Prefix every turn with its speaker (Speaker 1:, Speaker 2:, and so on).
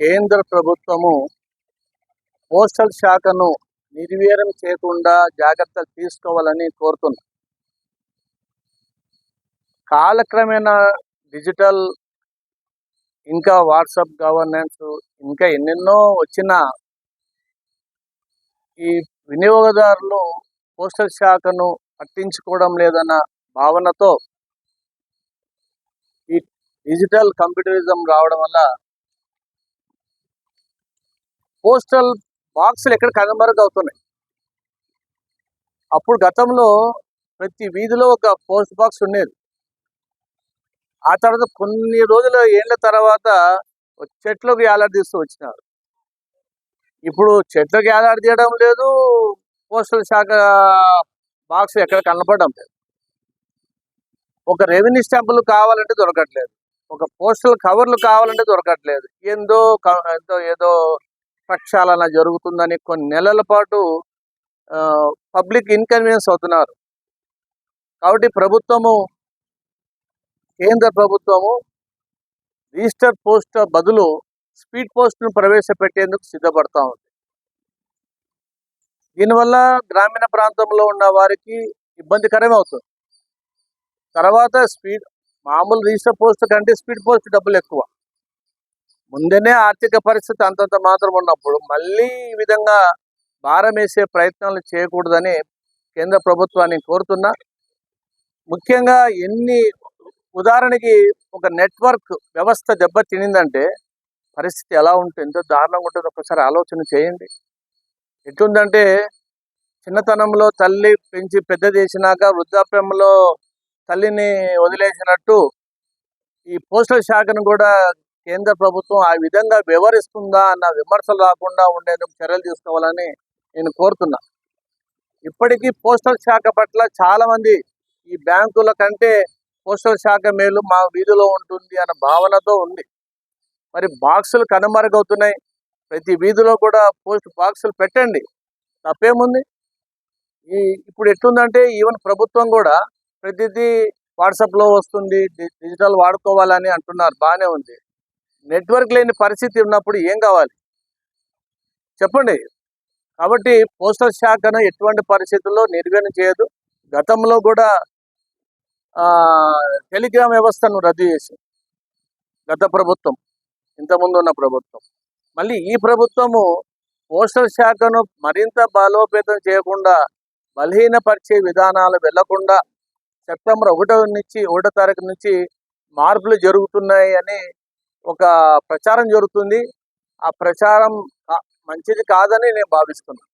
Speaker 1: కేంద్ర ప్రభుత్వము పోస్టల్ శాఖను నిర్వీర్యం చేయకుండా జాగ్రత్తలు తీసుకోవాలని కోరుతున్నా. కాలక్రమేణా డిజిటల్ ఇంకా వాట్సాప్ గవర్నెన్స్ ఇంకా ఎన్నెన్నో వచ్చిన ఈ వినియోగదారులు పోస్టల్ శాఖను పట్టించుకోవడం లేదన్న భావనతో ఈ డిజిటల్ కంప్యూటరిజం రావడం వల్ల పోస్టల్ బాక్సులు ఎక్కడ కనుమరుగవుతున్నాయి అప్పుడు గతంలో ప్రతి వీధిలో ఒక పోస్ట్ బాక్స్ ఉండేది. ఆ తర్వాత కొన్ని రోజుల ఏళ్ళ తర్వాత చెట్లకు ఏలాడదీస్తూ వచ్చినారు. ఇప్పుడు చెట్లకు ఏలాడదీయడం లేదు పోస్టల్ శాఖ బాక్స్ ఎక్కడ కనపడడం లేదు. ఒక రెవెన్యూ స్టాంపులు కావాలంటే దొరకట్లేదు. ఒక పోస్టల్ కవర్లు కావాలంటే దొరకట్లేదు. ఏందో ఏదో ఎంతో ఏదో ప్రక్షాళన జరుగుతుందని కొన్ని నెలల పాటు పబ్లిక్ ఇన్కన్వీనియన్స్ అవుతున్నారు. కాబట్టి ప్రభుత్వము కేంద్ర ప్రభుత్వము రిజిస్టర్ పోస్ట్ బదులు స్పీడ్ పోస్ట్ను ప్రవేశపెట్టేందుకు సిద్ధపడతా ఉంది. దీనివల్ల గ్రామీణ ప్రాంతంలో ఉన్న వారికి ఇబ్బందికరమే అవుతుంది తర్వాత స్పీడ్ మామూలు రిజిస్టర్ పోస్ట్ కంటే స్పీడ్ పోస్ట్ డబ్బులు ఎక్కువ. ముందనే ఆర్థిక పరిస్థితి అంతంత మాత్రం ఉన్నప్పుడు మళ్ళీ ఈ విధంగా భారం వేసే ప్రయత్నాలు చేయకూడదని కేంద్ర ప్రభుత్వాన్ని కోరుతున్నా. ముఖ్యంగా ఎన్ని ఉదాహరణకి ఒక నెట్వర్క్ వ్యవస్థ దెబ్బ తినిందంటే పరిస్థితి ఎలా ఉంటుంది ఎంతో దారుణంగా ఉంటుంది ఒకసారి ఆలోచన చేయండి. ఎట్లుందంటే చిన్నతనంలో తల్లి పెంచి పెద్ద చేసినాక వృద్ధాప్యంలో తల్లిని వదిలేసినట్టు ఈ పోస్టల్ శాఖను కూడా కేంద్ర ప్రభుత్వం ఆ విధంగా వివరిస్తుందా అన్న విమర్శలు రాకుండా ఉండేందుకు చర్యలు తీసుకోవాలని నేను కోరుతున్నా. ఇప్పటికీ పోస్టల్ శాఖ పట్ల చాలా మంది ఈ బ్యాంకుల కంటే పోస్టల్ శాఖ మేలు మా వీధిలో ఉంటుంది అన్న భావనతో ఉంది. మరి బాక్సులు కనుమరుగవుతున్నాయి. ప్రతి వీధిలో కూడా పోస్ట్ బాక్సులు పెట్టండి. తప్పేముంది? ఈ ఇప్పుడు ఎట్లుందంటే ఈవెన్ ప్రభుత్వం కూడా ప్రతిదీ వాట్సాప్లో వస్తుంది. డిజిటల్ వాడుకోవాలని అంటున్నారు. బాగానే ఉంది. నెట్వర్క్ లేని పరిస్థితి ఉన్నప్పుడు ఏం కావాలి? చెప్పండి. కాబట్టి పోస్టల్ శాఖను ఎటువంటి పరిస్థితుల్లో నిర్వహణ చేయదు. గతంలో కూడా టెలిగ్రామ్ వ్యవస్థను రద్దు చేసి గత ప్రభుత్వం. ఇంతకుముందు ఉన్న ప్రభుత్వం. మళ్ళీ ఈ ప్రభుత్వము పోస్టల్ శాఖను మరింత బలోపేతం చేయకుండా బలహీనపరిచే విధానాలు వెళ్ళకుండా సెప్టెంబర్ ఒకటో నుంచి ఒకటో తారీఖు నుంచి మార్పులు జరుగుతున్నాయి అని ఒక ప్రచారం జరుగుతుంది. ఆ ప్రచారం మంచిది కాదని నేను భావిస్తున్నాను